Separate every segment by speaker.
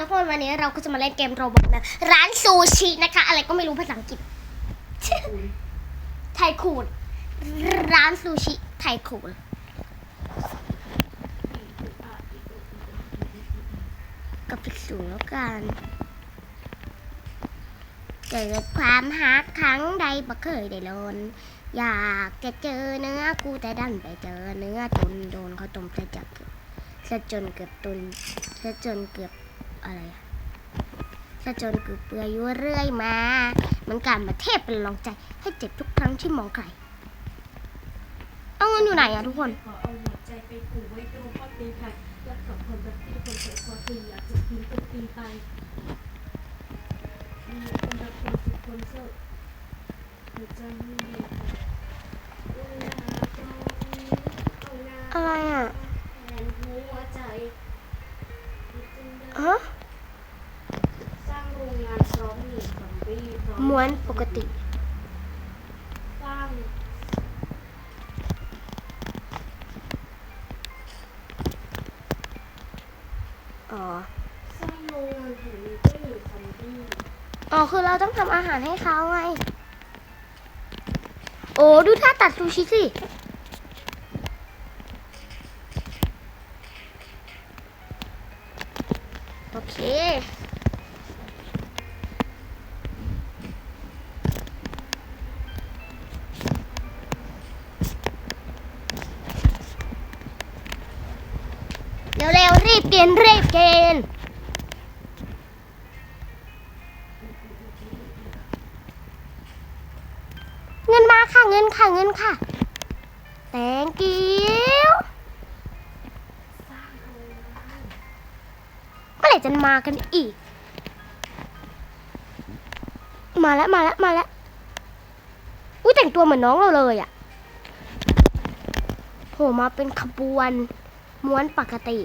Speaker 1: ทุกคนวันนี้เราก็จะมาเล่นเกมโรบอทนะร้านซูชินะคะ อะไรก็ไม่รู้ภาษาอังกฤษไทยคูนร้านซูชิไทยคูนก็ฟิกสูงแล้วกันเกิดความฮักครั้งใดบ่เคยได้ลนอยากจะเจอเนื้อกูแต่ดันไปเจอเนื้อตุนโดนเขาต้มซะจักซะจนเกือบตุนซะจนเกือบ อะไรอะซะจนเกือบเปื่อยอยู่เรื่อยมา มันการมาเทพเป็นรองใจ ให้เจ็บทุกครั้งที่มองใคร เอาเงินอยู่ไหนอะทุกคน
Speaker 2: ขอเอาหัวใจไปผูกไว้ตรงข้อตีนไข่รักกับคนแบบที่คนเกิดคอตีอยากถูกทิ้งถูกตีไปมีคนรักคนสุดคนเศร้าหัวใจไม่มีเวลาตรงนี้เอาหน้า
Speaker 1: อะไรอะ
Speaker 2: แทนหัวใจ
Speaker 1: ฮะ
Speaker 2: สร้างโรงงานพร้อมหนีซอมบี้พร้อม
Speaker 1: ม้วนปกติ
Speaker 2: สร้าง
Speaker 1: อ๋อ
Speaker 2: สร้างโรงงานแห่งนี้เพื่อหนีซอมบี้
Speaker 1: อ๋อ คือเราต้องทำอาหารให้เขาไง โอ้ ดูท่าตัดซูชิสิ โอเค เร็วๆ รีบกิ นรีบกินเงินมาค่ะเงินค่ะเงินค่ะ thank you
Speaker 2: สร้างโรงงาน
Speaker 1: เมื่อไหร่จะมากันอีก มาแล้วมาแล้วมาแล้วอุ้ยแต่งตัวเหมือนน้องเราเลยอะ่ะโผล่มาเป็นขบวนม้วนปกติ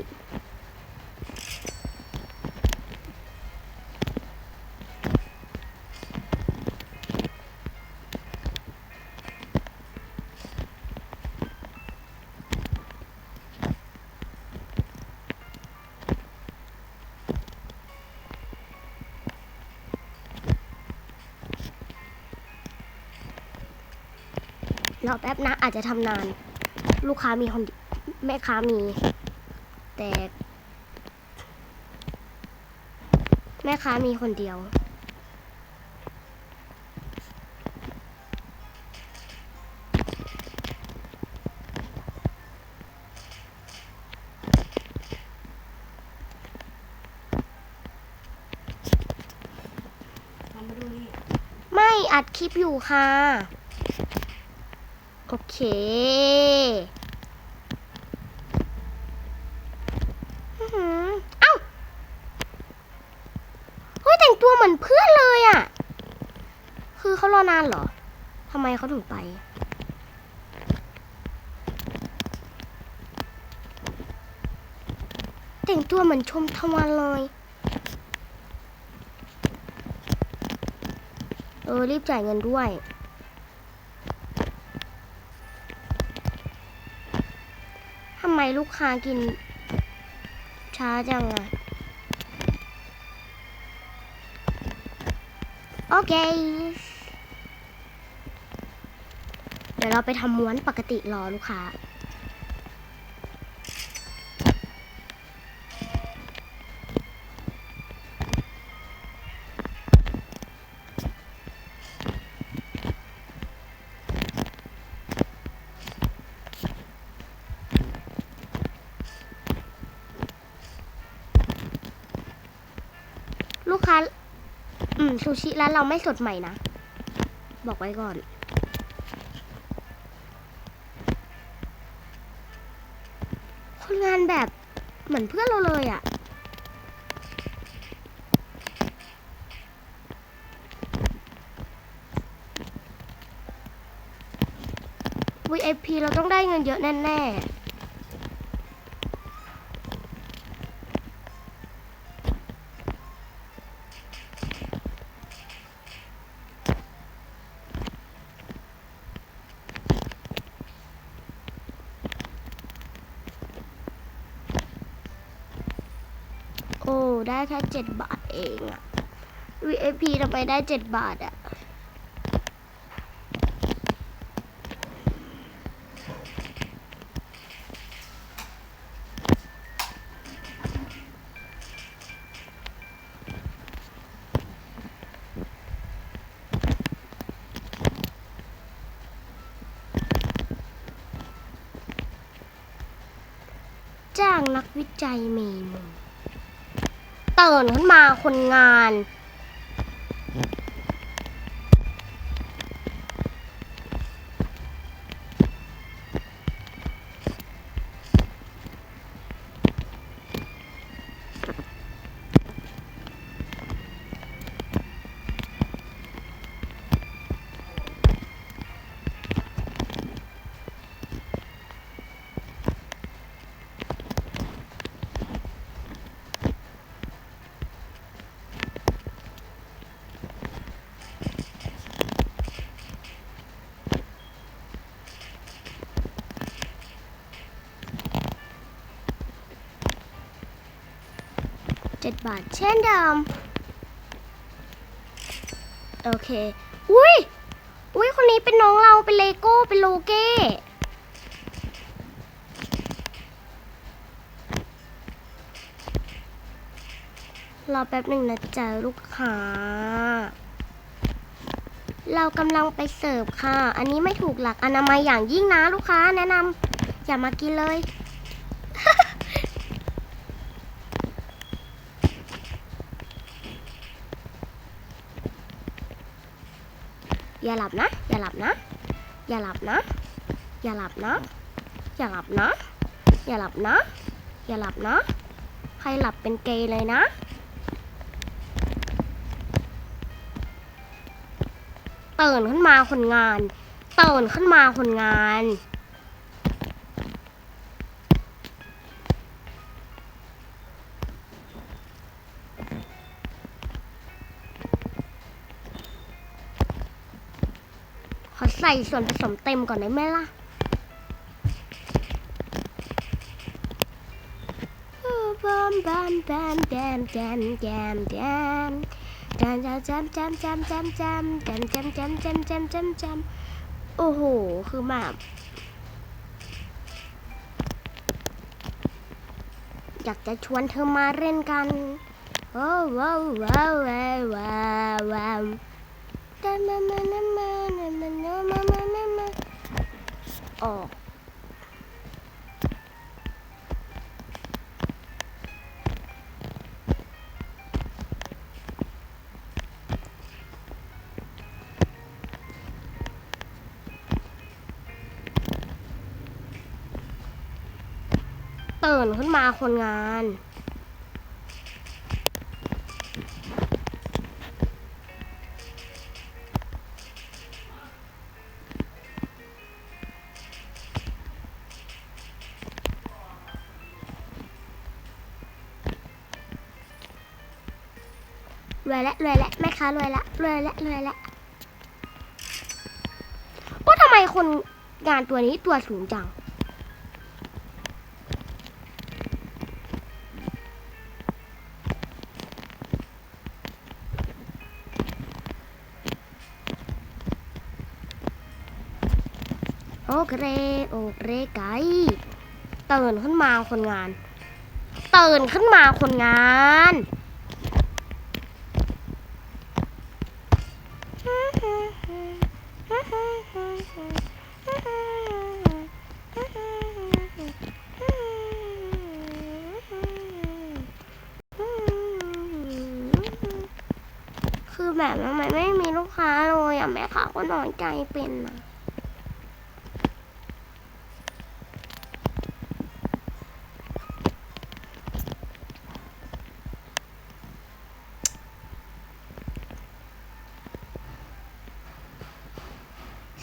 Speaker 1: อแป๊บนะ อาจจะทำนาน ลูกค้ามีคนแม่ค้ามี แต่ แม่ค้ามีคนเดียวไม่อัดคลิปอยู่ค่ะ เคอื้อหือเอ้าเฮ้ยแต่งตัวเหมือนเพื่อนเลยอะ่ะ คือเขารอนานเหรอทำไมเขาถึงไปแต่งตัวเหมือนชมทวันเลย เออ รีบจ่ายเงินด้วย ลูกค้ากิน ช้าจังอะโอเค เดี๋ยวเราไปทำม้วนปกติรอลูกค้า ซูชิร้านเราไม่สดใหม่นะ บอกไว้ก่อน คนงานแบบเหมือนเพื่อนเราเลยอะ่ะ VIP เราต้องได้เงินเยอะแน่ ๆ แค่เจ็ดบาทเองอะ VIP ทำไมได้เจ็ดบาทอะจ้างนักวิจัยเมนู ตื่นขึ้นมาคนงาน บาทเช่นเดิม โอเค อุ้ย อุ้ยคนนี้เป็นน้องเราเป็นเลโก้ เป็นโลเก้รอแป๊บหนึ่งนะจ๊ะลูกค้า เรากำลังไปเสิร์ฟค่ะ อันนี้ไม่ถูกหลักอนามัยอย่างยิ่งนะลูกค้าแนะนำอย่ามากินเลย อย่าหลับนะ อย่าหลับนะ อย่าหลับนะ อย่าหลับนะ อย่าหลับนะ อย่าหลับนะ อย่าหลับนะ ใครหลับเป็นเกย์เลยนะ ตื่นขึ้นมาคนงาน ตื่นขึ้นมาคนงาน ส่ส่วนผสมเต็มก่อนได้ไหมล่ะบามบามบามแดมแดมแดมแดมแดมแดมแดมแดมแดมแดมแดมแดมแดมแดมแดมแดมแดมแดมโอ้โห คือแบบอยากจะชวนเธอมาเล่นกัน โอ้ว้าวว้าวว้าวว้าวว้าว ออก ตื่นขึ้นมาคนงาน รวยละรวยละแม่ค้ารวยละรวยละรวยละโอ้ทำไมคนงานตัวนี้ตัวสูงจัง โอเครโอเคไก่ตื่นขึ้นมาคนงานตื่นขึ้นมาคนงาน คือแบบทำไมไม่มีลูกค้าเลยอะแม่ค้าก็น้อนใจเป็นนะ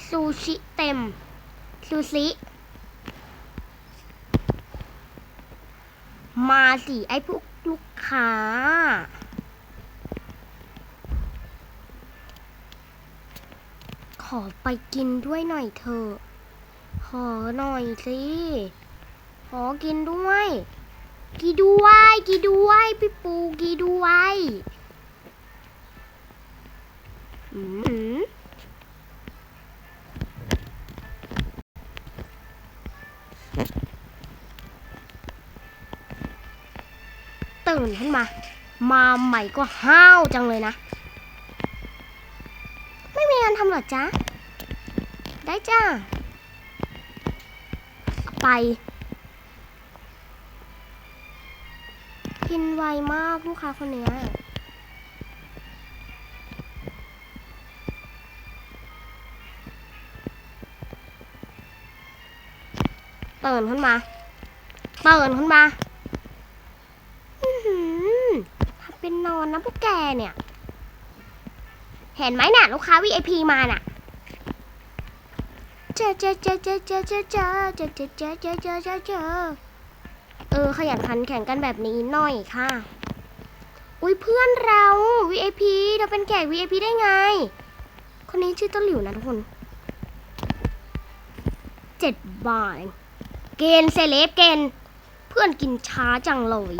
Speaker 1: ซูชิเต็ม ซูชิมาสิไอ้พวกลูกค้า อไปกินด้วยหน่อยเถอะขอหน่อยสิขอกินด้วยกีด้วยกีด้วยพี่ปูกีด้วยอืมตื่นขึ้นมา มาใหม่ก็ห้าวจังเลยนะ ไม่มีงานทำหรอจ๊ะ ได้จ้า ไป กินไวมากลูกค้าคนเนี้ยตื่นขึ้นมาเตื่นขึ้นมาทำเป็นนอนนะพวกแกเนี่ย เห็นไหมเนี่ยลูกค้า VIP มาน่ะ จอเจอเจอเจอเจอเจอเจอเจอเจอเจอเจอเจอเจอเจอเออขยันขันแข่งกันแบบนี้หน่อยค่ะ อุ้ยเพื่อนเรา VIP เราเป็นแขก VIP ได้ไง คนนี้ชื่อต้นหลิวนะทุกคนเจ็ดบาทเกณฑ์เซเลบเกณฑ์เพื่อนกินช้าจังเลย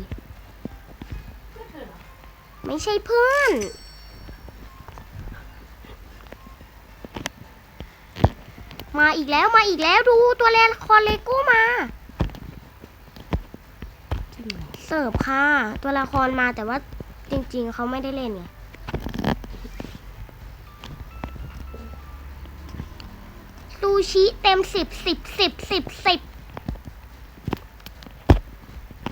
Speaker 1: ไม่ใช่เพื่อน มาอีกแล้วมาอีกแล้วดูตัวละครเลโก้มา เสิร์ฟค่ะ ตัวละครมาแต่ว่าจริง ๆเขาไม่ได้เล่นไงซูชิเต็มสิบสิบสิบสิบสิบ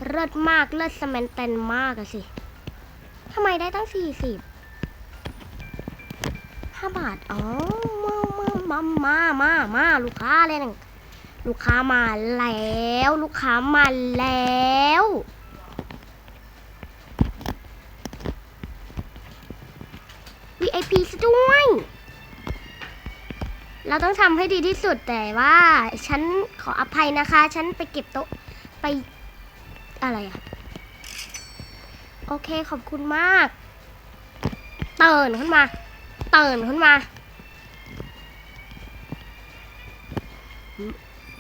Speaker 1: เลิศมากเลิศสแมนเตนมากอะสิทำไมได้ตั้งสี่สิบห้าบาท อ๋อ มามามามาลูกค้าเลยนะลูกค้ามาแล้ว ลูกค้ามาแล้ว VIP ซะด้วย เราต้องทำให้ดีที่สุดแต่ว่า ฉันขออภัยนะคะ ฉันไปเก็บโต๊ะไปอะไรอะโอเคขอบคุณมาก เตื่นขึ้นมา เตื่นขึ้นมา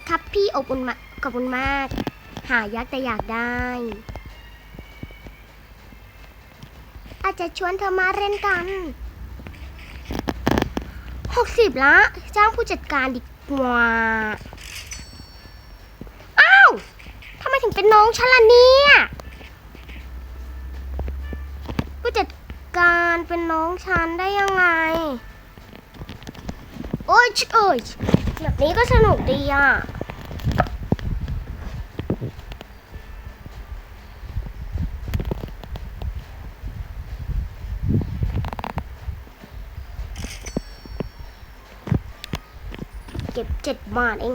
Speaker 1: ครับพี่อบอุ่นมากขอบคุณมาก หายักแต่อยากได้ อาจจะชวนเธอมาเล่นกันหกสิบละ จ้างผู้จัดการดีกว่า อ้าวทำไมถึงเป็นน้องฉันล่ะเนี่ย ผู้จัดการเป็นน้องฉันได้ยังไง โอ๊ยเอ้ย แบบนี้ก็สนุกดีอะเก็บเจ็ดบาทเอง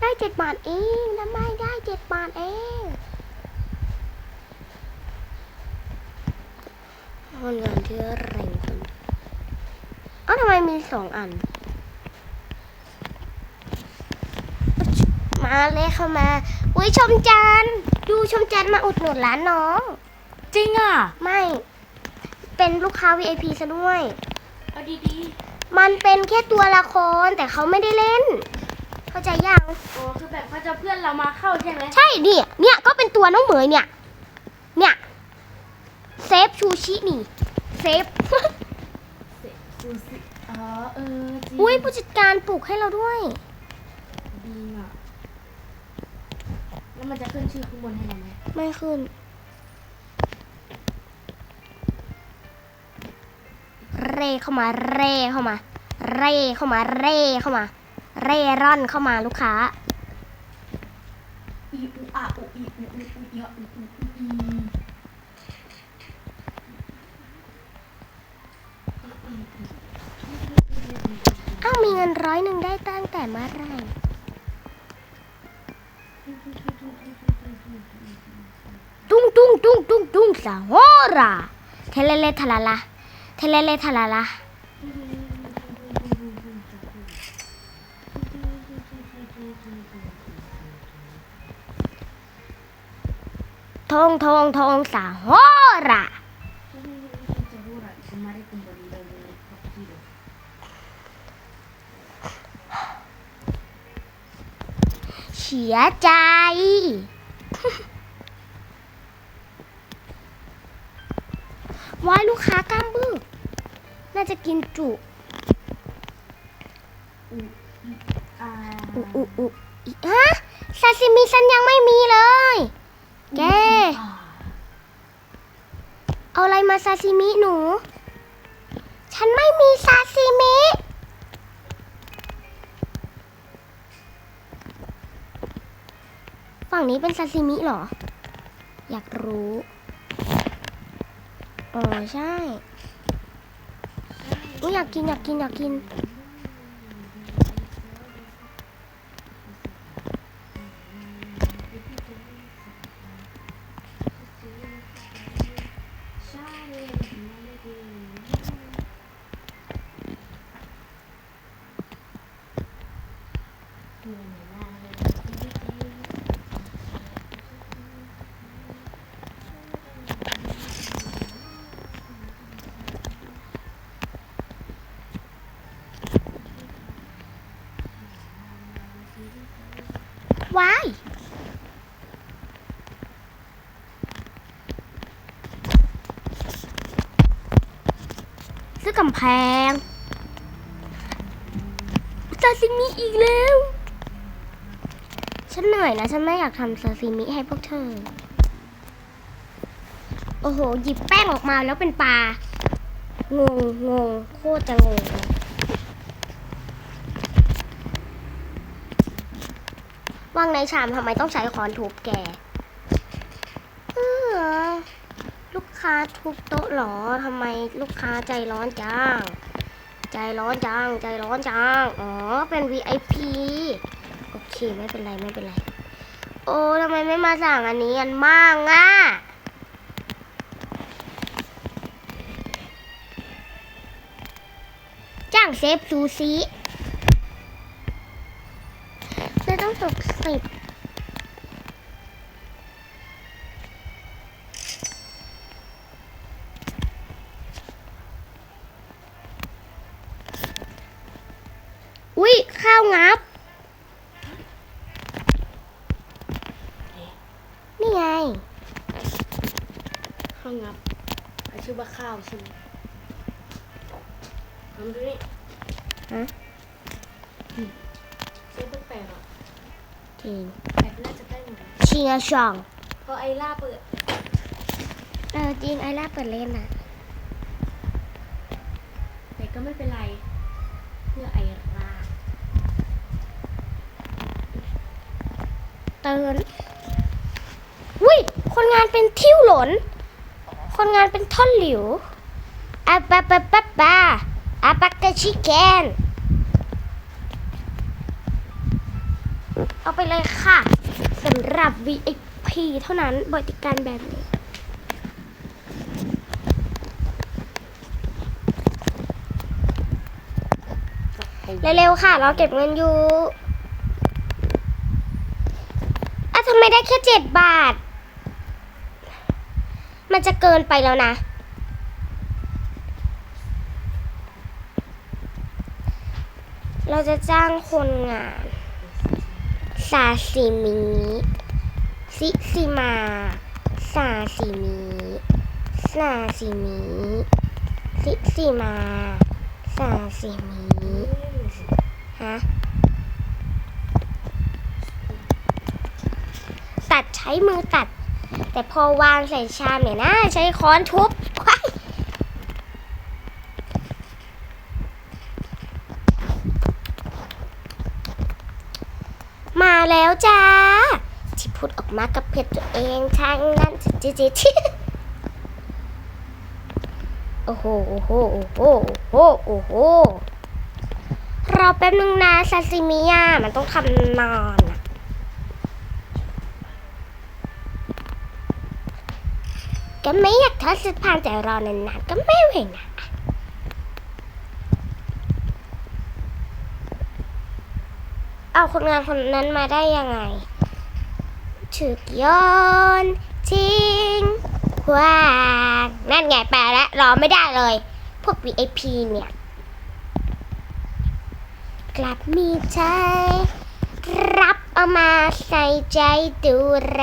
Speaker 1: ได้เจ็ดบาทเองทำไมได้เจ็ดบาทเองคนงานที่แรงคนอ้าทำไมมีสองอัน มาเลยเข้ามา อุ้ยชมจันทร์ดูชมจันทร์มาอุดหนุนร้านน้อง
Speaker 2: จริงอะ
Speaker 1: ไม่ เป็นลูกค้า VIP ซะด้วย
Speaker 2: เอาดี
Speaker 1: มันเป็นแค่ตัวละครแต่เขาไม่ได้เล่น เข้าใจยัง
Speaker 2: ๆอ๋อคือแบบเขาจะเพื่อนเรามาเข้าใช่ไหม
Speaker 1: ใช่เนี่ยเนี่ยก็เป็นตัวน้องเหมยเนี่ย เนี่ยเซฟชูชินี่เซฟ
Speaker 2: เสร็จซูซิอ๋อเออจริง
Speaker 1: อุ้ยผู้จัดการปลูกให้เราด้วย
Speaker 2: ดีอะแล้ว มันจะขึ้นชื่อข้างบนให้เราไหม
Speaker 1: ไม่ขึ้น เร่เข้ามา เร่เข้ามา เร่เข้ามา เร่เข้ามา เร่ร่อนเข้ามาลูกค้า
Speaker 2: อีอูอาอูอีอูอูอูอีอูอูอูอี
Speaker 1: อ้าวมีเงินร้อยหนึ่งได้ตั้งแต่เมื่อไหร ตุ้งตุ้งสาโฮราเทเลเลทาลาลาเทเลเลทาลาลาทงทงทงสาโฮราเสียใจ ว้ายลู กค้ากล้ามบึกน่าจะกินจุ
Speaker 2: อ่า
Speaker 1: อุอุอุอีฮะซาซิมิฉันยังไม่มีเลย แก เอาอะไรมาซาซิมิหนู ฉันไม่มีซาซิมิฝั่งนี้เป็นซาซิมิเหรอ อยากรู้ อ๋อใช่อุ๊ยอยากกินอยากกินอยากกิน
Speaker 2: ใกำ
Speaker 1: แพงซาซิมิอีกแล้ว ฉันเหนื่อยนะ ฉันไม่อยากทำซาซิมิให้พวกเธอ โอ้โห หยิบแป้งออกมาแล้วเป็นปลา งงงงโคตรจะงงวางในชามทำไมต้องใช้ค้อนทุบแกเออ ลูกค้าทุบโต๊ะหรอทำไมลูกค้าใจร้อนจัง ใจร้อนจัง ใจร้อนจัง อ๋อ เป็น VIP โอเค ไม่เป็นไร ไม่เป็นไร โอ้ทำไมไม่มาสั่งอันนี้กันบ้างอะจ้างเซฟซูซิจะต้องตกสิบอุ๊ย ข้าวงับ นี่ไง
Speaker 2: ข้าวงับอะชื่อว่าข้าวใช่ไหมทำดูนี่
Speaker 1: ฮะ
Speaker 2: เชื่อแปลกๆอะ
Speaker 1: จริง
Speaker 2: แต่น่าจะได้หมดนะ
Speaker 1: ชิงาชอง
Speaker 2: เพราะไอ้ล่าเปิด
Speaker 1: เออจริงไอล่าเปิดเล่นอะ
Speaker 2: แต่ก็ไม่เป็นไร เพื่อไอ้ล่า
Speaker 1: เตือนอุ้ยคนงานเป็นทิ้วหลน คนงานเป็นท่อนหลิวอาปะปะปะปะอาปากกาชิแกนเอาไปเลยค่ะสำหรับ VIP เท่านั้นบริการแบบนี้เร็วๆค่ะ เราเก็บเงินอยู่อะทำไมได้แค่เจ็ดบาท มันจะเกินไปแล้วนะเราจะจ้างคนงาน ซาซิมิซิซิมาซาซิมิซาซิมิซิซิมาซาซิมิฮะตัดใช้มือตัด แต่พอวางใส่ชามเนี่ยนะใช้ค้อนทุบมาแล้วจ้า ที่พูดออกมากับเพจตัวเองทางนั้นจิจิจิโอ้โห โอ้โห โอ้โห โอ้โห โอ้โห รอแป๊บนึงนะซาซิมิอะมันต้องทำนาน ก็ไม่อยากทอดสุดพานแต่รอนานๆก็ไม่เว้นะเอาคนงานคนนั้นมาได้ยังไงถึกโยนทิ้งขวางนั่นไงแปลแล้วรอไม่ได้เลย พวก VIP เนี่ย กลับมีใจ รับเอามาใส่ใจดูแล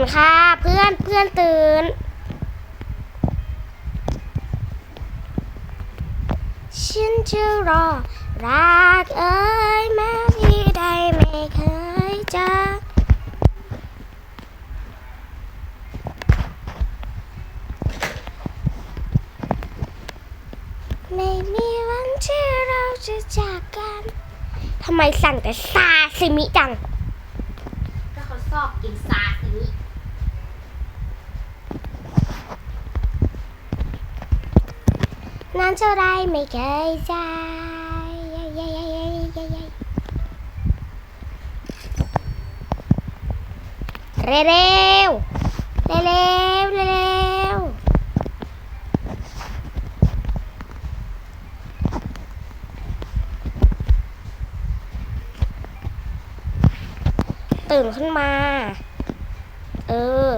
Speaker 1: นค่ะ เพื่อนเพื่อนตื่น ฉันจะรอรักเอ้ยแม้ที่ใดไม่เคยจากไม่มีวันที่เราจะจากกันทำไมสั่งแต่ซาซิมิจัง
Speaker 2: ก็เขาชอบกินซาซิมิ
Speaker 1: นาน เท่าไรไม่เคยใจเย้เย้เย้เย้เย้เย้เร็วเร็วเร็วเร็วเร็วตื่นขึ้นมา เออ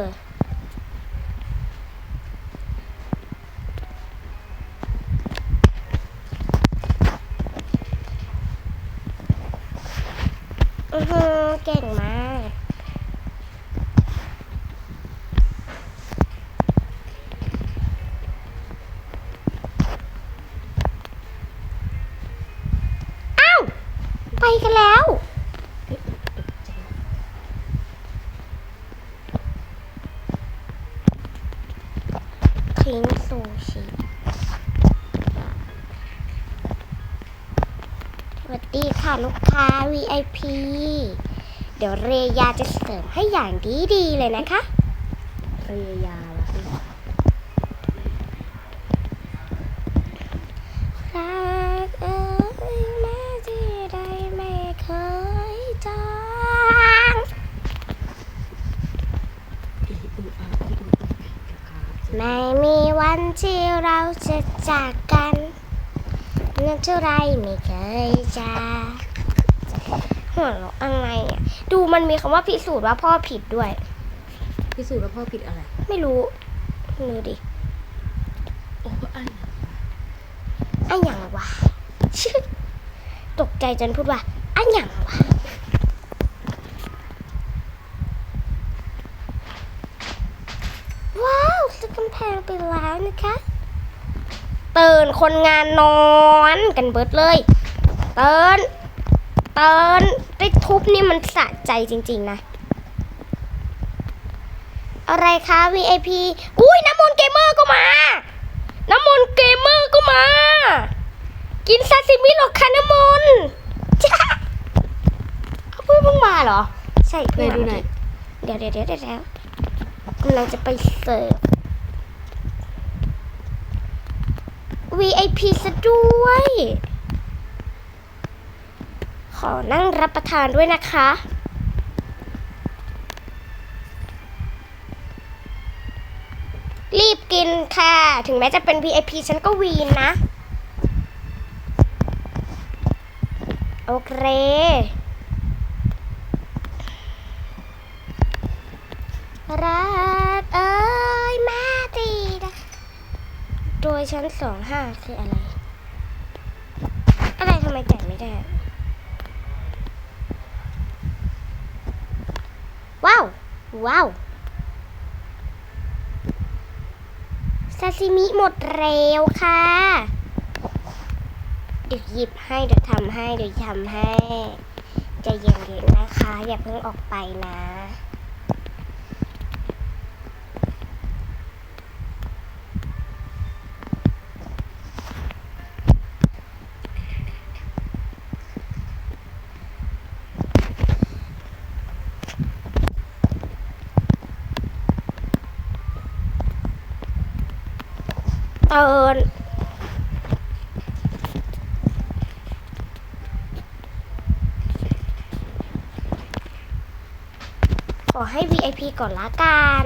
Speaker 1: อือหือเก่งมาก อ้าว ไปกันแล้ว ทิ้งซูชิสวัสดีค่ะลูกค้า VIP เดี๋ยวเรยาจะเสิร์ฟให้อย่างดีๆเลยนะคะ
Speaker 2: เรยาละ
Speaker 1: รักเอ้ยแม้ที่ใดไม่เคยจาง
Speaker 2: อีอูอาอีอูอา
Speaker 1: ไม่มีวันที่เราจะจากกันนั่นเท่าไรไม่เคยจาก หัวเราะอะไรอะ ดูมันมีคำว่าพิสูจน์ว่าพ่อผิดด้วย
Speaker 2: พิสูจน์ว่าพ่อผิดอะไร
Speaker 1: ไม่รู้ดูดิ
Speaker 2: โอ้อัน
Speaker 1: อันหยังวะตกใจจนพูดว่าอันหยังวะว้าวซื้อกำแพงไปแล้วนะคะตื่นคนงานนอนกันเบิดเลยเตืน เตืนได้ทุบนี่มันสะใจจริง ๆ นะ อะไรคะ VIP อุ้ยน้ำมนต์เกมเมอร์ก็มา น้ำมนต์เกมเมอร์ก็มา กินซาซิมิหรอกค่ะน้ำมนต์จ้าเขาเพิ่งเพิ่งมาเหรอ ใช่
Speaker 2: ไป
Speaker 1: เพิ่งมา
Speaker 2: ดูหน่อย
Speaker 1: เดี๋ยวเดี๋ยวเดี๋ยวเดี๋ยวเดี๋ยวกำลังจะไปเสิร์ฟ VIP ซะด้วย ขอนั่งรับประทานด้วยนะคะ รีบกินค่ะ ถึงแม้จะเป็น VIP ฉันก็วีนนะ โอเครักเอ้ยมาตีนะโดยชั้นสองห้าคืออะไร อะไรทำไมแจ่ายไม่ได้ ว้า ว้าวซาซิมิหมดเร็วค่ะ เดี๋ยวหยิบให้เดี๋ยวทำให้เดี๋ยวทำให้ใจเย็นๆนะคะ อย่าเพิ่งออกไปนะ เตือนขอให้ VIP ก่อนละกัน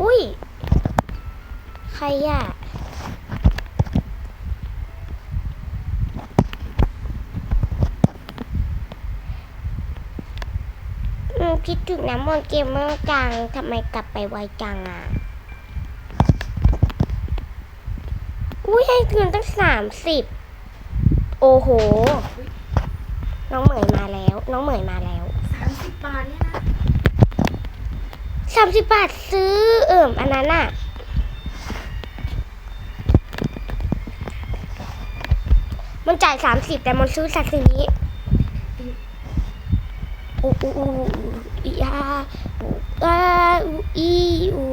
Speaker 1: อุ้ย ใครอะคิดถึงน้ำมนต์เกมเมอร์จัง ทำไมกลับไปไวจังอะ อุ้ยให้เงินตั้งสามสิบ โอ้โห น้องเหมยมาแล้ว น้องเหมยมาแล้ว
Speaker 2: บบาทเนี่ยนะ
Speaker 1: สามสิบบาทซื้อเอิ่มอันนั้นอะมันจ่ายสามสิบแต่มันซื้อซาซิมิอูอูอูอีอาอูอาอูอีอู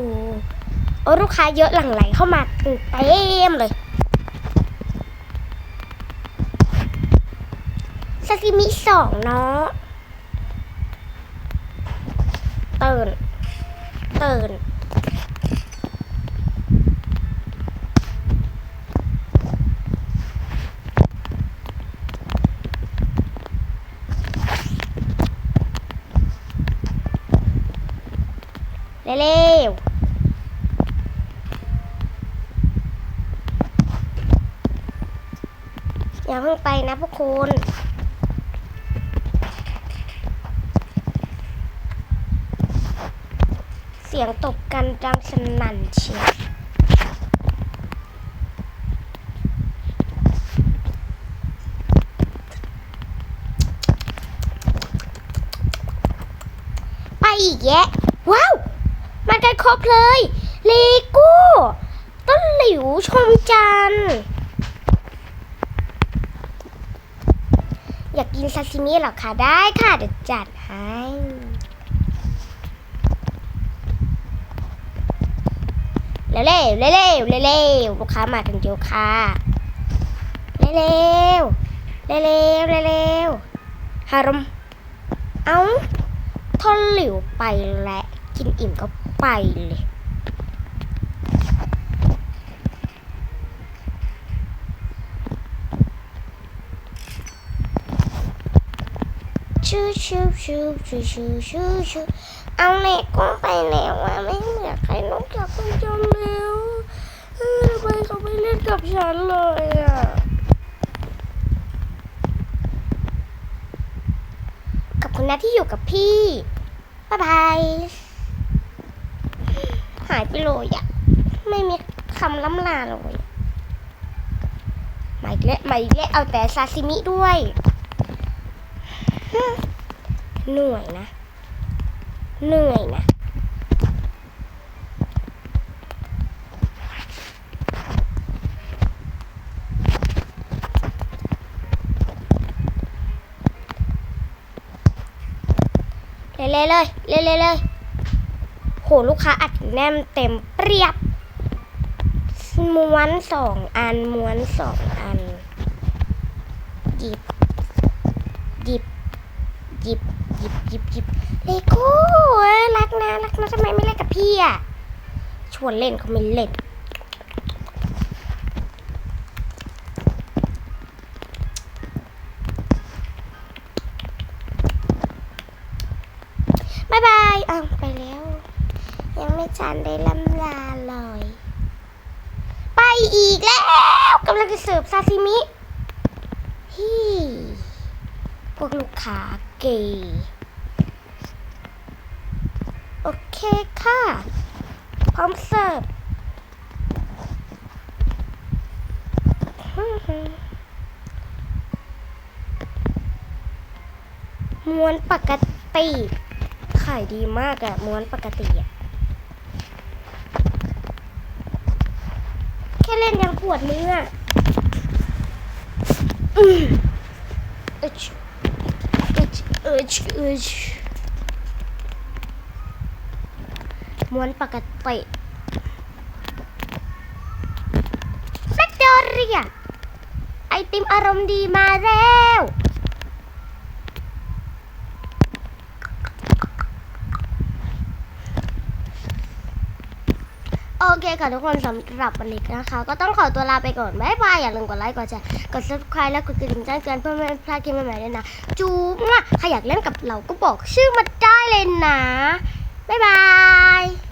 Speaker 1: โอ้ลูกค้าเยอะหลั่งไหลเข้ามาเต็มเลยซาซิมิสองเนาะเตินเตินเร็วๆอย่าเพิ่งไปนะพวกคุณ สียงตบกันดังสนั่นเชียวไปอีกแยะ ว้าว มากันครบเลย เลโก้ต้นหลิวชมจันทร์อยากกินซาซิมิหรอคะได้ค่ะ เดี๋ยวจัดให้ เร็วเร็วเร็วเร็วเร็วเร็วลูกค้ามากันเยอะค่ะเร็วเร็วเร็วเร็วเร็วเร็วฮารมเอาทอนหลิวไปและกินอิ่มก็ไปเลยชูชูชูชูชูชู เอาเน็กก็ไปแล้วอะไม่เหลือใครนอกจากคุณจอมแล้วเออทำไมเขาไม่เล่นกับฉันเลยอะขอบคุณนะที่อยู่กับพี่ บ๊ายบาย หายไปเลยอะไม่มีคำล้ำลาเลยมาอีกแล้วมาอีกแล้วเอาแต่ซาซิมิด้วย หนื่อยนะ เหนื่อยนะเละๆเลยเละๆเลยโหลูกค้าอัดแน่นเต็มเปรียบ ม้วนสองอัน ม้วนสองอัน หยิบ หยิบ หยิบ ยิบยิบยิบเลโก้รักนะรักนะทำไมไม่เล่นกับพี่อะชวนเล่นก็ไม่เล่นบายบายอ้าวไปแล้ว ยังไม่ทันได้ลำลาเลย ไปอีกแล้วกำลังจะเสิร์ฟซาซิมิฮี่พวกลูกค้าเกย์ โอเคค่ะ พร้อมเสิร์ฟม้วนปกติขายดีมากอะม้วนปกติอะแค่เล่นยังปวดมืออะอืออึชอึชอึช ม้วนปกติแมคโดเรียไอติมอารมณ์ดีมาแล้วโอเคค่ะทุกคนสำหรับวันนี้นะคะ ก็ต้องขอตัวลาไปก่อนบ๊ายบายอย่าลืมกดไลค์กดแชร์กด subscribe และกดกระดิ่งแจ้งเตือนเพื่อไม่พลาดคลิปใหม่ๆด้วยนะจูบมาใครอยากเล่นกับเราก็บอกชื่อมาได้เลยนะ บ๊ายบาย